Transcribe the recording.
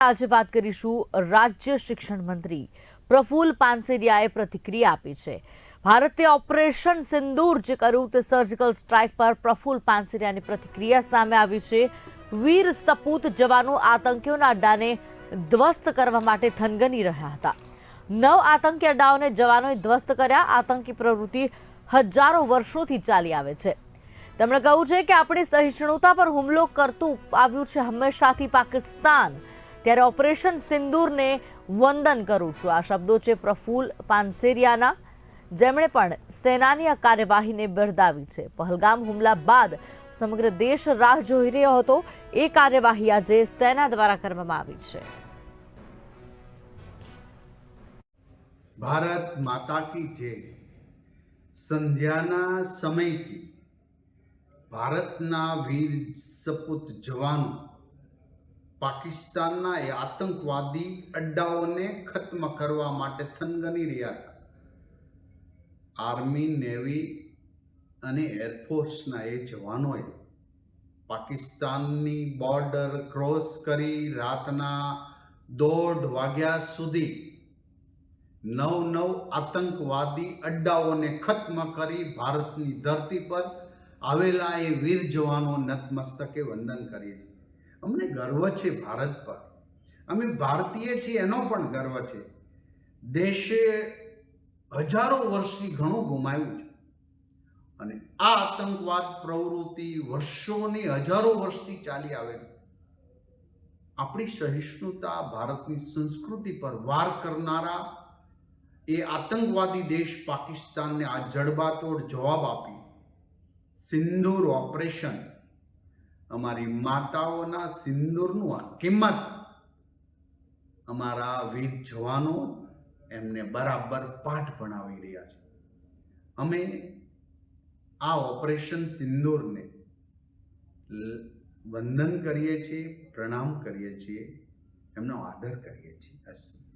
આજે વાત કરીશું રાજ્ય શિક્ષણ મંત્રી પ્રફુલ પાનસેરિયાએ પ્રતિક્રિયા આપી છે. ભારતે ઓપરેશન સિંદૂર જે કર્યું તે સર્જિકલ સ્ટ્રાઇક પર પ્રફુલ પાનસેરિયાની પ્રતિક્રિયા સામે આવી છે. વીર સપૂત જવાનો આતંકીઓના અડ્ડાને ધ્વસ્ત કરવા માટે થનગની રહ્યા હતા. નવ આતંકી અડ્ડાઓને જવાનોએ ધ્વસ્ત કર્યા. આતંકી પ્રવૃત્તિ હજારો વર્ષોથી ચાલી આવે છે. તેમણે કહ્યું છે કે આપણી સહિષ્ણુતા પર હુમલો કરતું આવ્યું છે હંમેશાથી પાકિસ્તાન. ત્યારે ઓપરેશન સિંદૂરને વંદન કરું છું. આ શબ્દો છે પ્રફુલ પાનસેરિયાના. જેમણે પણ સેનાની આ કાર્યવાહીને બિરદાવી છે. પહલગામ હુમલા બાદ સમગ્ર દેશ રાહ જોઈ રહ્યો હતો. એ કાર્યવાહી આજે સેના દ્વારા કરવામાં આવી છે. ભારત માતા કી જય. સંધ્યાના સમયથી ભારતના વીર સપૂત જવાનો પાકિસ્તાનના એ આતંકવાદી અડ્ડાઓને ખત્મ કરવા માટે થનગની રહ્યા હતા. આર્મી, નેવી અને એરફોર્સના એ જવાનોએ પાકિસ્તાનની બોર્ડર ક્રોસ કરી રાતના દોઢ વાગ્યા સુધી નવ નવ આતંકવાદી અડ્ડાઓને ખત્મ કરી ભારતની ધરતી પર આવેલા એ વીર જવાનો નતમસ્તકે વંદન કરી અમને ગર્વ છે ભારત પર. અમે ભારતીય છીએ, એનો પણ ગર્વ છે. દેશે હજારો વર્ષથી ઘણું ગુમાવ્યું છે. અને આ આતંકવાદ પ્રવૃત્તિ વર્ષોની હજારો વર્ષથી ચાલી આવેલી. આપણી સહિષ્ણુતા, ભારતની સંસ્કૃતિ પર વાર કરનારા એ આતંકવાદી દેશ પાકિસ્તાનને આ જડબાતોડ જવાબ આપી. સિંદૂર ઓપરેશન અમારી માતાઓના સિંદૂરનું આ કિંમત. અમારા વીર જવાનો એમને બરાબર પાઠ ભણાવી રહ્યા છે. અમે આ ઓપરેશન સિંદૂરને વંદન કરીએ છીએ, પ્રણામ કરીએ છીએ, એમનો આદર કરીએ છીએ. અસ્તુ